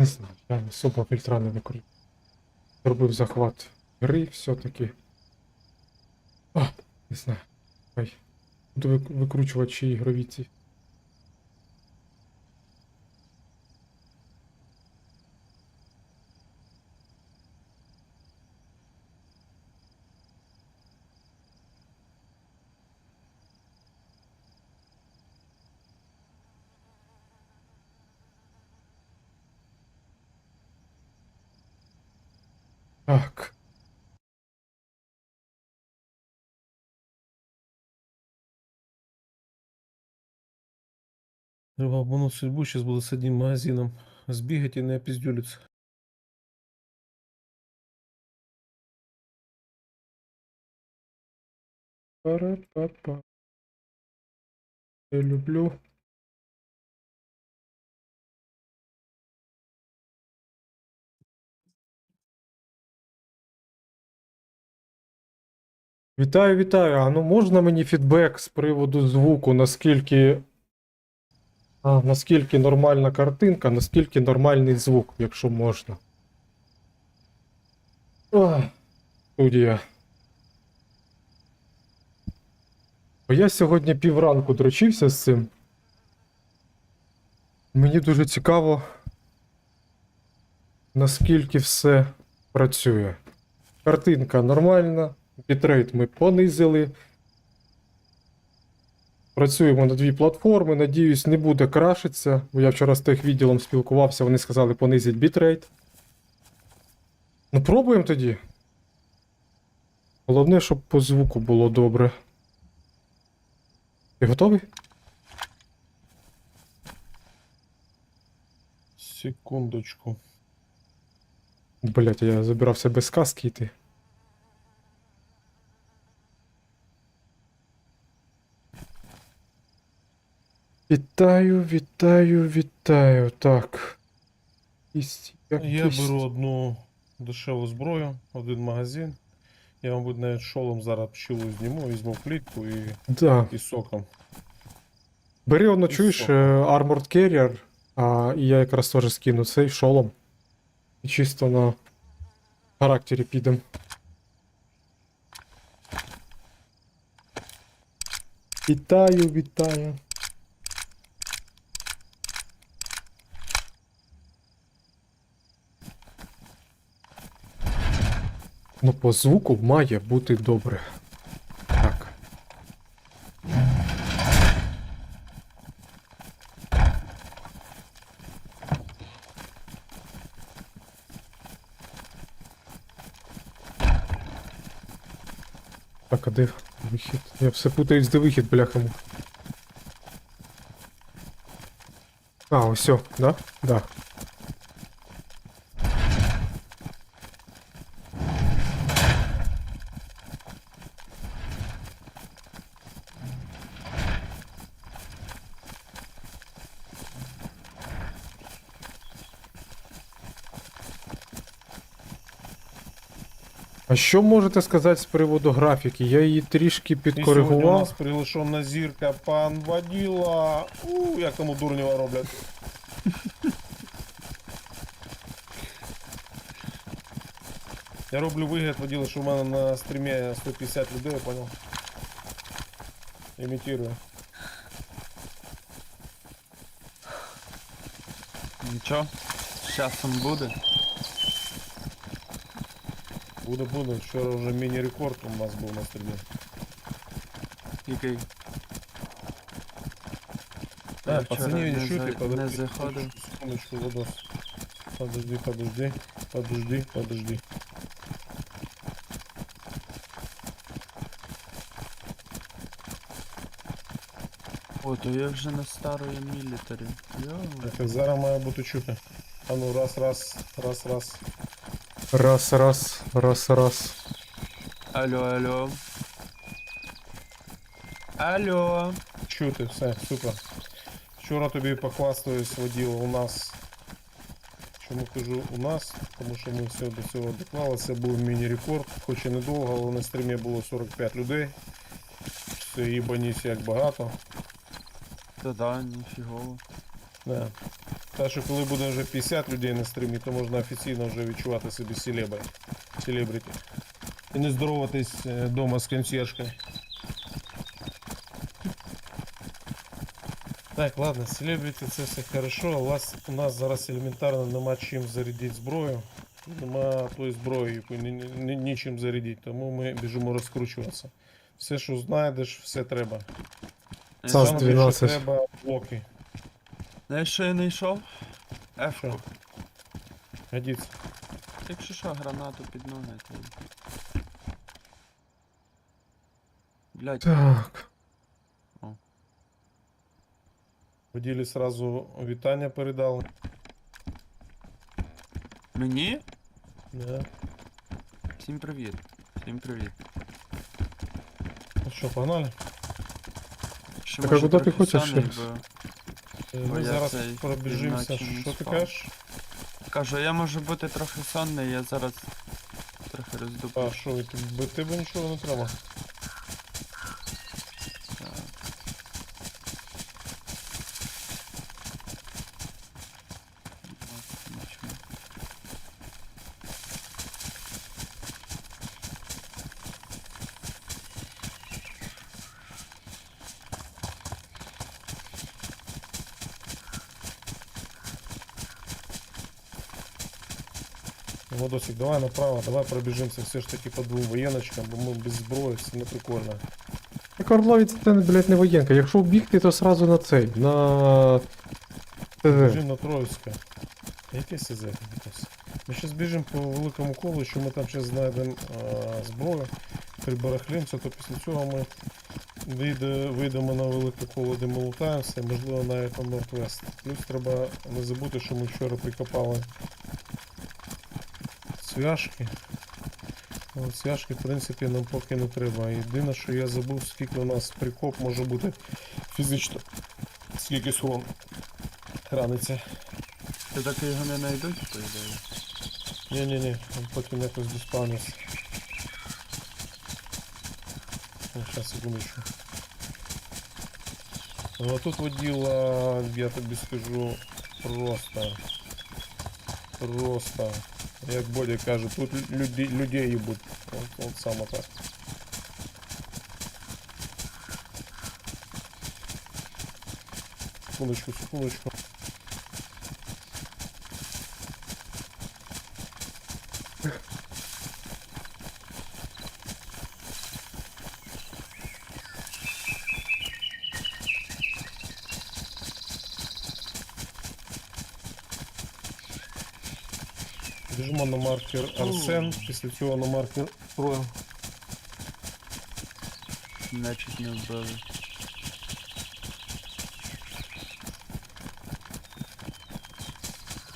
Не знаю, я особо фільтра не накрив. Зробив захват гри все-таки. А, не знаю. Ай. Буду вик- викручувати ще ці. Так. Треба обмануть судьбу, сейчас буду с одним магазином сбегать и не опиздюлиться. Пара-па-па. Я люблю. Вітаю, вітаю. А ну можна мені фідбек з приводу звуку, наскільки. А, наскільки нормальна картинка, наскільки нормальний звук, якщо можна. Ох, студія. Бо я сьогодні півранку дрочився з цим. Мені дуже цікаво, наскільки все працює. Картинка нормальна, бітрейт ми понизили. Працюємо на дві платформи. Надіюсь, не буде крашитися, бо я вчора з техвідділом спілкувався, вони сказали понизить бітрейт. Ну, пробуємо тоді. Головне, щоб по звуку було добре. Ти готовий? Секундочку. Блять, я забирався без сказки йти. Вітаю, вітаю, вітаю. Так. Ість, як Я беру одну дешеву зброю, один магазин. Я, мабуть, навіть шолом зараз пчелу зніму, візьму плітку і, Да. і соком. Бери воно, І чуєш, що? е, Armored Carrier, а, і я якраз теж скину цей шолом. І чисто на характері підем. Вітаю, вітаю. Ну, по звуку має бути добре. Так. Так, а де вихід? Я все путаюсь, де вихід, бляхому. А, ось, да? Да. Що можете сказати з приводу графіки? Я її трішки І сьогодні у підкоригував. нас прилишена зірка пан Воділа. У, як тому дурнєва роблять. Я роблю вигляд воділа, що в мене на стрімі 150 людей, я понял. Імітирую. Нічого, з часом буде. Буде, буде. Вчора вже міні-рекорд у нас був на стрімі. Який А, Я пацани, вчора не не чуйте, за- подожди. не заходив. Секундочку, Владос. Подожди, подожди, подожди, подожди. О, то я вже на старої мілітарі. Йо. Так, зараз має бути чути. А ну, раз, раз, раз, раз. Раз, раз, раз, раз. Алло, алло. Алло. Чути, все, супер. Вчора тобі похвастаюсь, воділо у нас. Чому кажу у нас? Тому що ми все до цього доклалися, був міні-рекорд, хоч і недовго, але на стрімі було 45 людей. Це їбанісь як багато. Та да, ніфігово. Да. Так що коли буде вже 50 людей на стрімі, то можна офіційно вже відчувати селебри. Селебріті. І не здороватись вдома з консьержкою. Так, ладно, селебріті це все хорошо, у вас у нас зараз елементарно нема чим зарядити зброю. Нема тої зброї, яку ні, ні, ні- нічим зарядити, тому ми біжимо розкручуватися. Все, що знайдеш, все треба. Саме більше треба блоки. Знаєш, що я знайшов? Ефку. Що? Годиться. Якщо що, гранату під ноги, то. Блять, Так. Воділі сразу вітання передали. мені? Да. Всім привіт. Всім привіт. Ну що, погнали? Ще Так, а куди ти хочеш щас? Е, Ми я зараз пробіжимося. Що ти кажеш? Кажу, я можу бути трохи сонний, я зараз трохи А роздуплю. що, ви- тебе, будемо, що не треба. Так. От, нічого. Владосик, давай направо, давай пробіжимося все ж таки по двом воєночкам, бо ми без зброї, це не прикольно. Так Орловець це, блядь, не воєнка. Якщо вбігти, то сразу на цей, на... ТВ. Біжимо на Троїцьке. Яке СЗ якось? Ми зараз біжимо по великому колу, що ми там зараз знайдемо зброю, прибарахлимося, то після цього ми вийде, вийдемо на велике коло, де ми лутаємося, можливо навіть на Нордвест. Плюс треба не забути, що ми вчора прикопали цвяшки. От Цвяшки, в принципі, нам поки не треба. Єдине, що я забув, скільки у нас прикоп може бути фізично. Скільки схован храниться. Ти так його не знайдуть, по ідеї. Ні-ні-ні, потім якось. Ну, сейчас, секундочку. Ну, а тут водила, я тобі скажу, просто. Просто. Як Бодя каже, тут люди, людей їбуть. От, от саме так. Секундочку, секундочку. Маркер Арсен, після цього на маркер Троя. Мене чуть не вбили.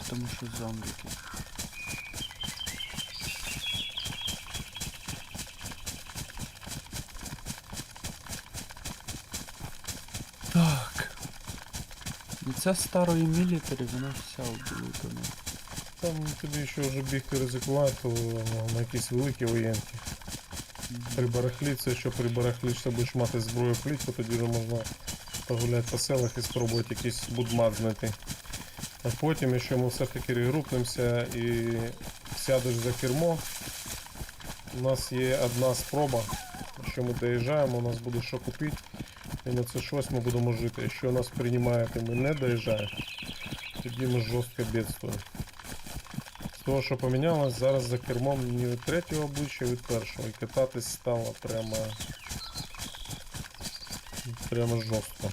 Тому що зомбіки. Так. Ну ця старої мілітарі, вона вся облутана. Там тобі ще вже бігти ризикувати, то на якісь великі воєнки. При барахлі це що при барахлі будеш мати зброю плітку, тоді вже можна погуляти по селах і спробувати якийсь будмат знайти. А потім, якщо ми все-таки регрупнемося і сядеш за кермо, у нас є одна спроба. Якщо ми доїжджаємо, у нас буде що купити. І на це щось ми будемо жити. Якщо нас приймають і ми не доїжджаємо, тоді ми жорстко бідствуємо. Того, що помінялось, зараз за кермом не від третього обличчя, а від першого. І кататись стало прямо. Прямо жорстко.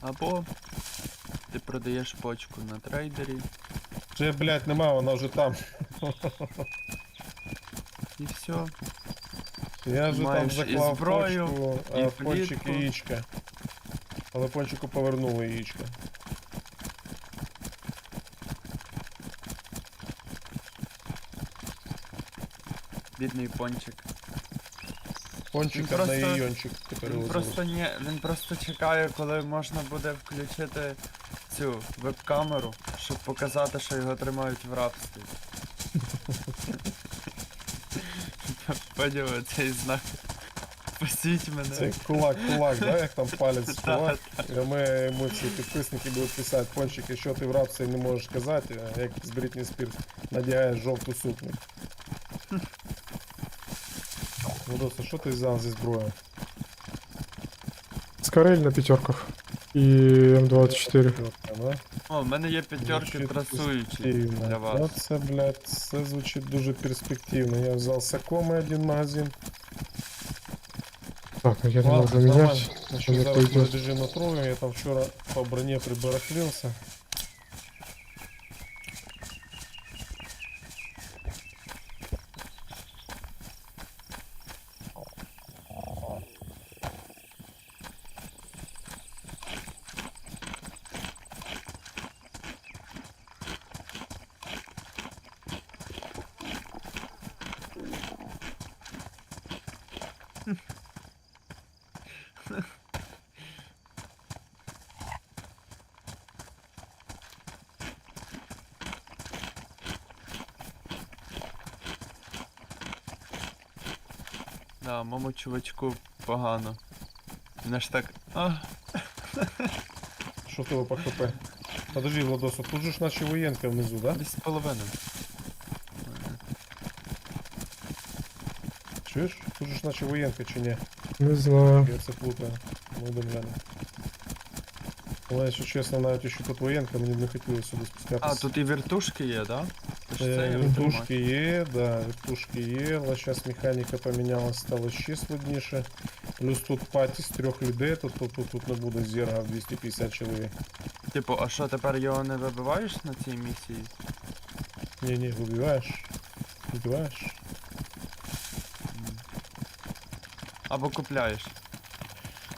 Або ти продаєш почку на трейдері Вже, блядь, нема, вона вже там. і все. Я вже там Маєш і заклав зброю, почку, і а пончик плітку. яєчка. Але пончику повернули яєчко. Бідний пончик. Пончик, Він а на просто- тепер Він його просто не. Він просто чекає, коли можна буде включити цю веб-камеру, щоб показати, що його тримають в рабстві. Поділи цей знак. Мене. Цей кулак, кулак, да, як там палець кулак. І ми емоції підписники будуть писати, пончик, якщо ти в рабстві не можеш казати, а як з Брітні Спірс надягаєш жовту сукню. Ну, доста, що ти взяв зі зброєю? Скорель на п'ятерках. І М24. О, в мене є п'ятерки трасуючі для вас. Оце, блядь, це звучить дуже перспективно. Я взяв Сакоми один магазин. Так, ну я не Ладно, можу нормально. міняти. Не зараз пойдет. на трою. Я там вчора по броне прибарахлился. Да, моєму чувачку погано. Він аж так. А, Что ты по хп? Подожди, Владос, а тут же ж наче воєнка внизу, да? десь половину. Чуєш? Тут же ж наче воєнка чи ні? Не знаю. Я це плутаю. Ну, да, гляну. Але, якщо чесно, навіть що тут воєнка, мені б не хотілося сюди спускатися. А, тут і вертушки є, да? Е, я є, да, вертушки є, але зараз механіка помінялась, стало ще складніше. Плюс тут паті з трьох людей, тут, тут, тут, тут не буде зерга в 250 чоловік. Типу, а що тепер його не вибиваєш на цій місії? Не-не, выбиваешь. Выбиваешь. Або купляєш.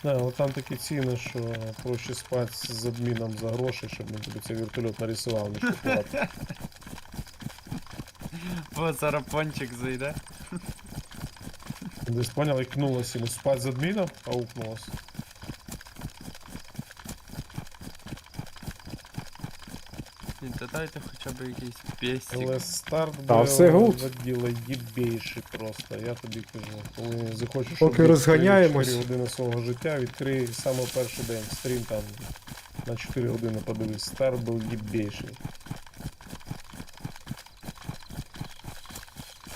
Да, вот там такі ціни, що проще спати з адміном за гроші, щоб він тобі цей вертольот нарисував, ніж купувати. О, зараз пончик зайде. Десь понял, ікнулось йому спати з адміном, а укнулось. Блін, та дайте хоча б якийсь пестик. Але старт Та, був все гуд. воділа єбейший просто, я тобі кажу. Коли захочеш Поки розганяємось. 4 години свого життя, відкрий саме перший день, стрім там на 4 години подивись. Старт був єбейший.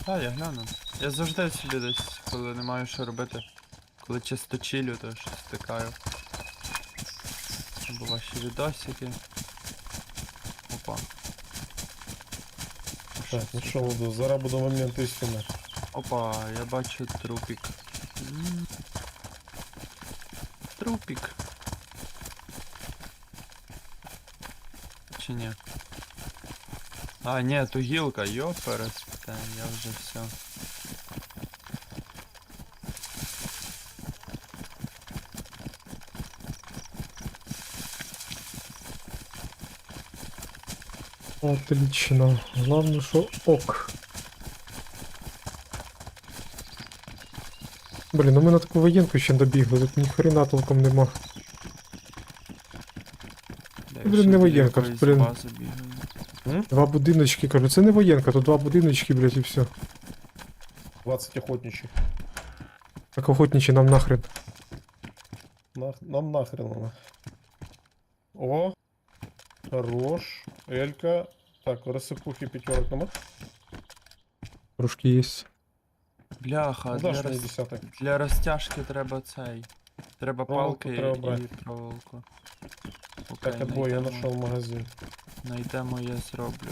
А, я гляну. Я завжди собі десь, коли не маю що робити. Коли чисто чилю, то щось втикаю. Або ваші відосики. Опа. Так, ну що, Владос, зараз буде момент істини. Опа, я бачу трупик. М. Трупик. Чи ні? А, ні, то гілка, йоперес. Та я вже все. Отлично. Главное, що ок. Блін, ну ми на таку воєнку ще добігли, тут ніхрена толком нема. Я Блін, не воєнка, блін. Бази. Два будиночки, кажу, це не воєнка, тут два будиночки, блядь, і все. 20 охотничьих. Так охотничі нам нахрен. Нах... Нам нахрен надо. О! Хорош. Элька. Так, рассыпухи пятерок нема. Трошки є. Бляха, Ну, для, роз... десяток. для розтяжки треба цей. Треба Проволоку палки треба і брати. проволоку. Так, Окей, отбой, я найдемо. нашел магазин. Найдемо, я зроблю.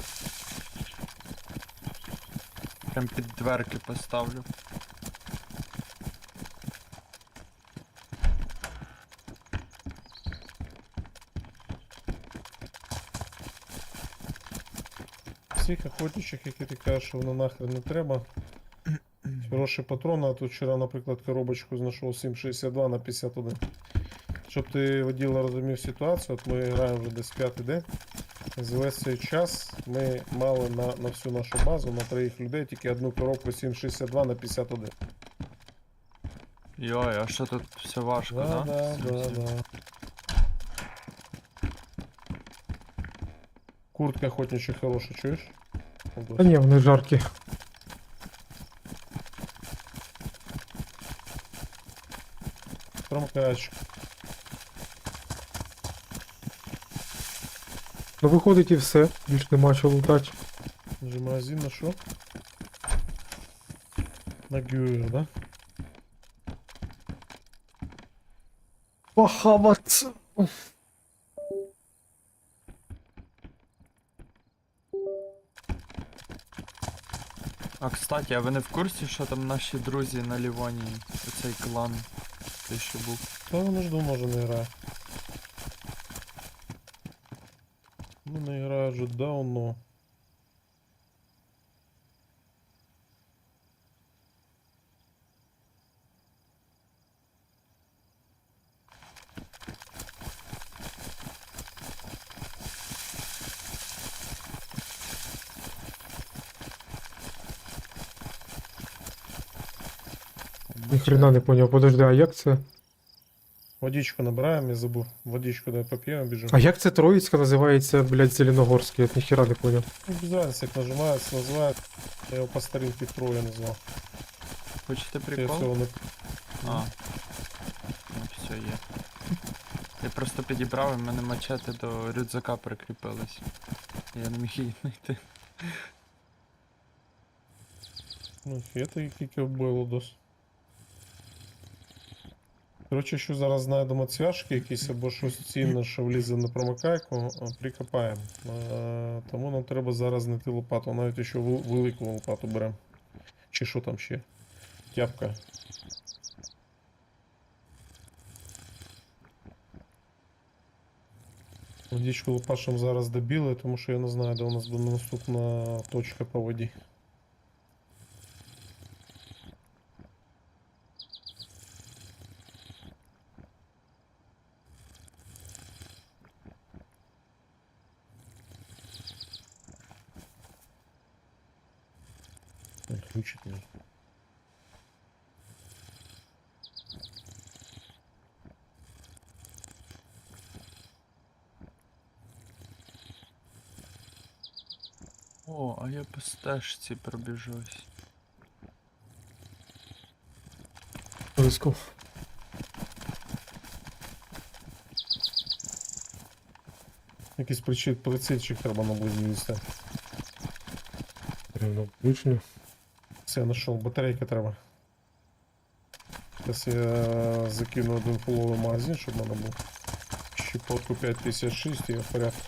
Прям під дверки поставлю. Всіх охотничих, які ти кажеш, що воно нахрен не треба. Хороші патрони, а тут вчора, наприклад, коробочку знайшов 7,62 на 51. Щоб ти воділа розумів ситуацію, от ми граємо вже десь п'ятий день. За весь цей час ми мали на, на всю нашу базу, на троїх людей, тільки одну коробку 7,62 на 51. Йой, а що тут все важко, Да, да? да, да, да. Куртка охотничья хорошая, чуешь? Та ні, вони жаркі. Промкач. Ну виходить і все, більш нема що лутати. Магазин на що? На гюер, да? Похавать. А кстати, а ви не в курсі, що там наші друзі на Лівонії? Оцей клан. Той, що був. Та воно ж давно вже не грає. Ну вже давно. Ніхрена не поняв, подожди, а як це? Водичку набираємо, я забув. Водичку дай поп'ємо, біжимо. А як це Троїцька називається, блядь, Зеленогорський? Я ніхіра не поняв. Ну, без разницы, як нажимається, називають. Я його по старинці Троя назвав. Хочете Я прикол? всього не... А. Ну, все є. Я просто підібрав, і в мене мачети до рюкзака прикріпились. Я не міг її знайти. Ну, фіти тільки вбило дос. Коротше, що зараз знайдемо цвяшки якісь або щось цінне, що влізе на промикайку, прикопаємо. Тому нам треба зараз знайти лопату, навіть вел- велику лопату беремо. Чи що там ще? Тяпка. Водичку лопашем зараз добіли, тому що я не знаю, де у нас буде наступна точка по воді. Ой, Ключик мій. О, а я по стежці пробіжусь. Близько. Якийсь причі- прицільчик треба на близьні вісти. Прямо включення. Все, знайшов. Батарейка треба. Зараз я закину один фуловий магазин, в мене був. Щепотку 556 і в порядку.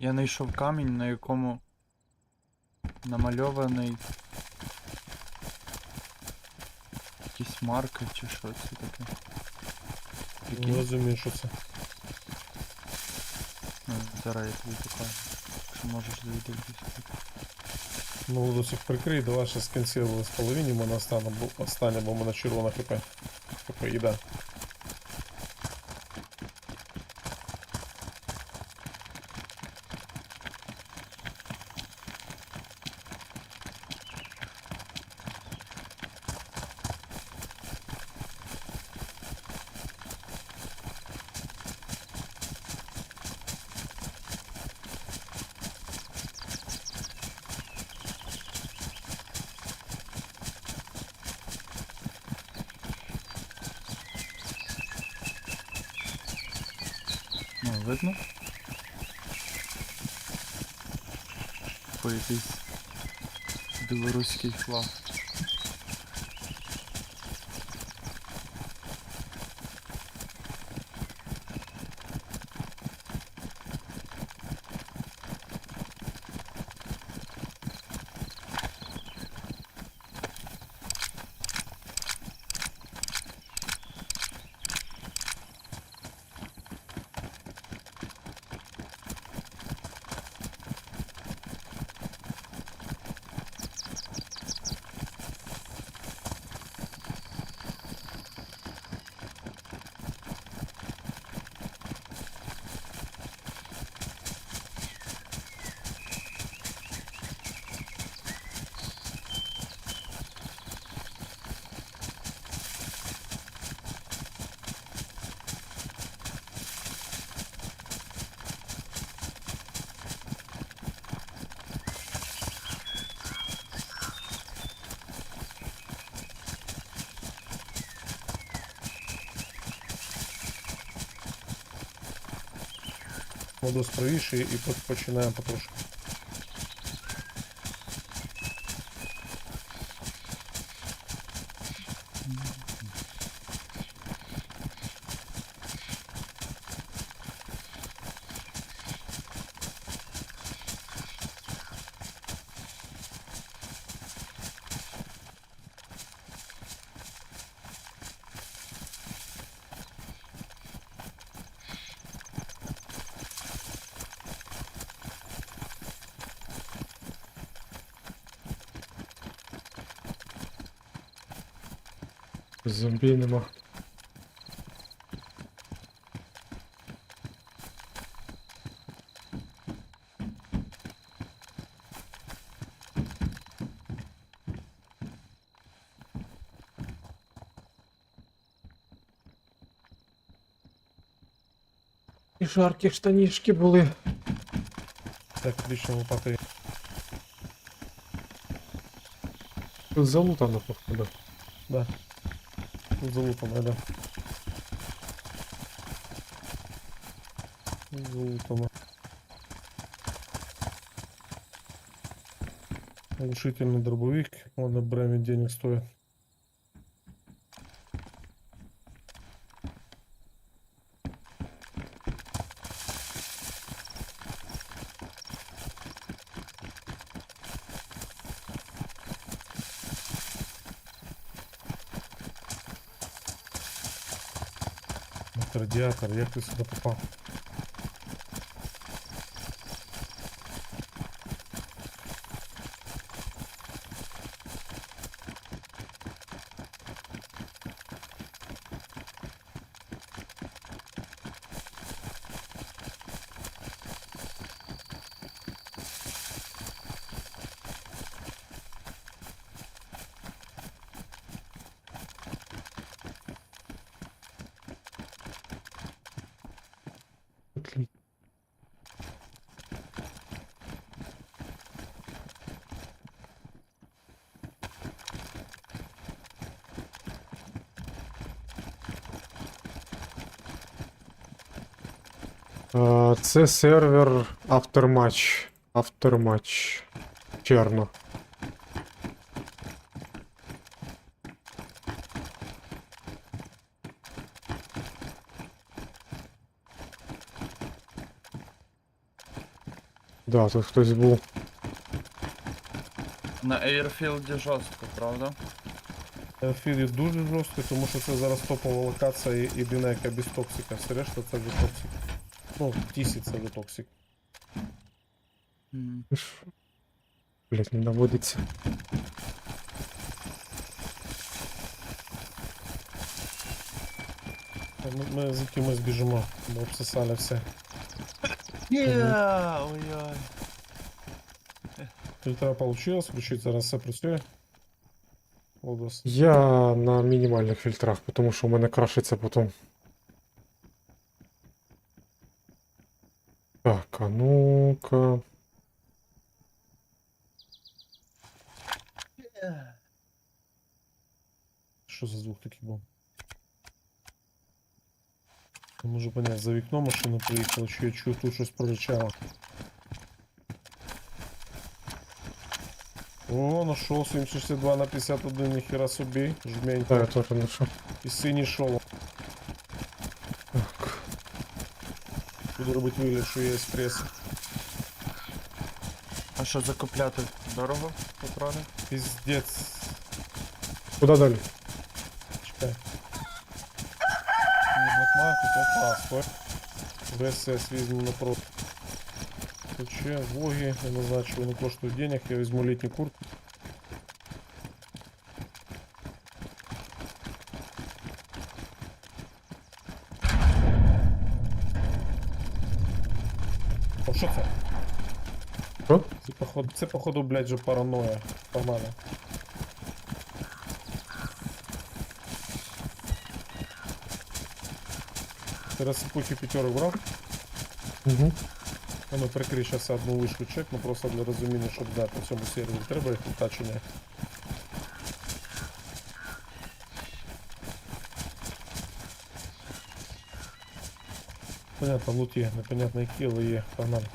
Я знайшов камінь, на якому намальований якісь марки чи що це таке. Не Прикинь? розумію, що це. Ну, зараз я тобі покажу. Якщо можеш зайти десь. Ну, цих прикрий, давай ще сконсервую з половині, ми мене остане, бо, остане, бо в мене червона хп. Хп, їда. Ну, видно? По якийсь білоруський флаг. Модус правіше і по- починаємо потрошку. Зомбі нема. І жаркі штанішки були. Так, отлично, лопата є. Тут залутано, походу. Да. Тут залутано, да. Залутано. Глушительный дробовик. Он на бреме денег стоит. Радиатор, як ти сюди попав? Це сервер Aftermatch. Aftermatch. Черно. Да, тут хтось був. На Airfield жорстко, правда? Філі дуже жорсткий, тому що це зараз топова локація і єдина, яка без токсика. Все решта це вже токсик. Ну, тісі це вже токсик. М. Ш- Блять, не наводиться. Ми, ми з якимось біжимо, бо обсосали все. Є, ой-ой. Фільтра получилось, включить зараз все працює. Лодос. Я на мінімальних фільтрах, тому що у мене крашиться потім. Ну-ка. Що за звук такий був? Не можу понять, за вікно машина поїхала, чи я чую тут щось. О, нашел 762 на 51, ніхера собі. Жмень. Так, я теж знайшов. І синій шолом. Буду робити вигляд, що є еспресо. А що закупляти дорого патрони? Пиздец. Куди далі? Чекай. Не блокмаркет, опа, стой. ВСС візьму напроти. Ключе, воги, я назначу, вони коштують денег, я візьму літню куртку. Походу, це походу, блядь, же параноя. Погнали. Ти розсипухи п'ятерок брав? Угу. А ну прикрий зараз одну вишку чек, ну просто для розуміння, щоб да, по цьому сервері треба їх та чи ні. Понятно, лут є, непонятно які, але є, погнали.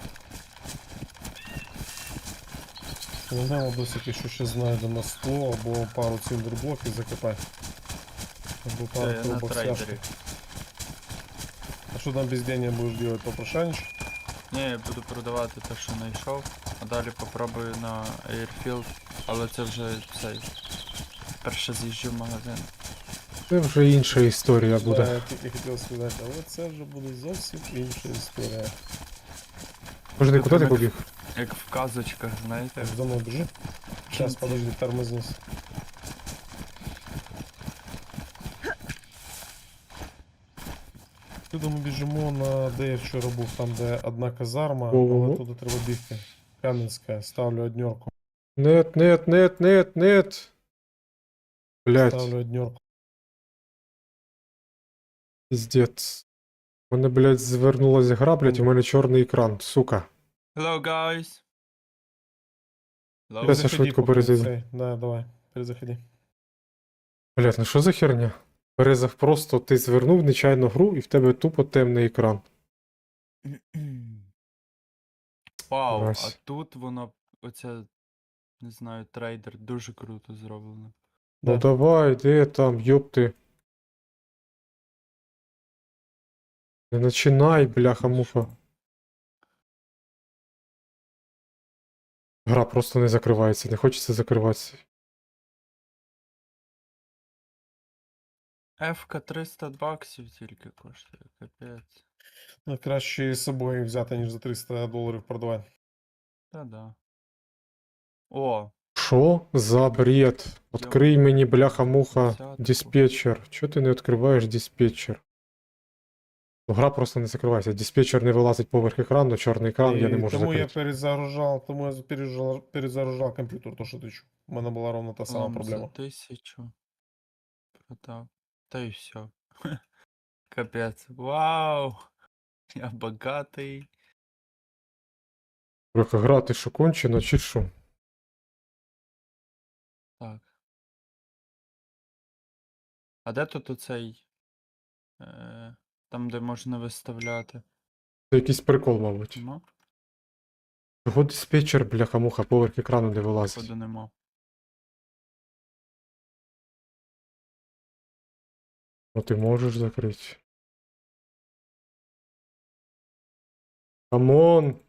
Знайдемо досить, якщо ще знайдемо скло або пару циліндерблоків закопати. Або пару на коробок трейдері. А що там без денег будеш делать, попрошайничать? Ні, я буду продавати те, що знайшов, а далі попробую на Airfield, але це вже цей. Перше з'їжджу в магазин. Це вже інша історія Да, буде. я тільки хотів сказати, але це вже буде зовсім інша історія. Може, Це куди ти побіг? Як в казочках, знаєте? Так, за мною біжи. Сейчас, Кінці. подожди, тормознись. Туди ми біжимо на де я вчора був, там де одна казарма, Ого. але туди треба бігти. Кам'янська, ставлю однерку. Нет, нет, нет, нет, нет. Блять, Ставлю однерку. піздець. У мене, блядь, звернулася гра, блядь, у мене чорний екран, сука. Hello, guys! Hello. Я швидко поки перезайду. цей. Да, давай, перезаходи. Блядь, ну що за херня? Перезав просто ти звернув нечайно гру і в тебе тупо темний екран. Вау, а тут воно, оце, не знаю, трейдер дуже круто зроблено. Ну Да. давай, де там, йопти. Не починай, бляха-муха. Гра просто не закривається, не хочеться закриватися. Фка 300 баксів тільки коштує, капець. Ну, краще з собою взяти, ніж за 300 доларів продавати. Та-да. О, Що за бред? Открий мені, бляха-муха, Десятку. диспетчер. Чого ти не відкриваєш диспетчер? Ну, Гра просто не закривається. Диспетчер не вилазить поверх екрану, чорний екран, я не можу тому я закрити. перезагружав, тому я перезагружав, перезагружав комп'ютер, то що ти чув. У мене була ровно та сама лом проблема. за тисячу. Продав. Та й все. Капець. Вау! Я багатий. Гра, ти що кончена, чи що? Так. А де тут оцей? Е, там, де можна виставляти. Це якийсь прикол, мабуть. Ну, Чого диспетчер, бляха-муха, поверх екрану не вилазить? Походу нема. Ну ти можеш закрити. Камон!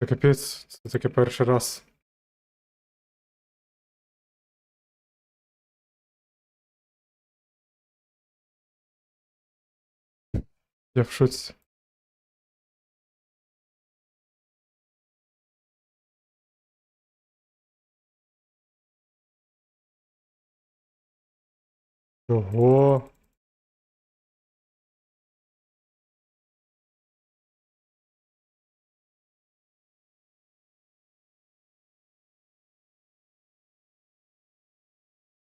Та капець, це таке перший раз. Я в шоці. Ого.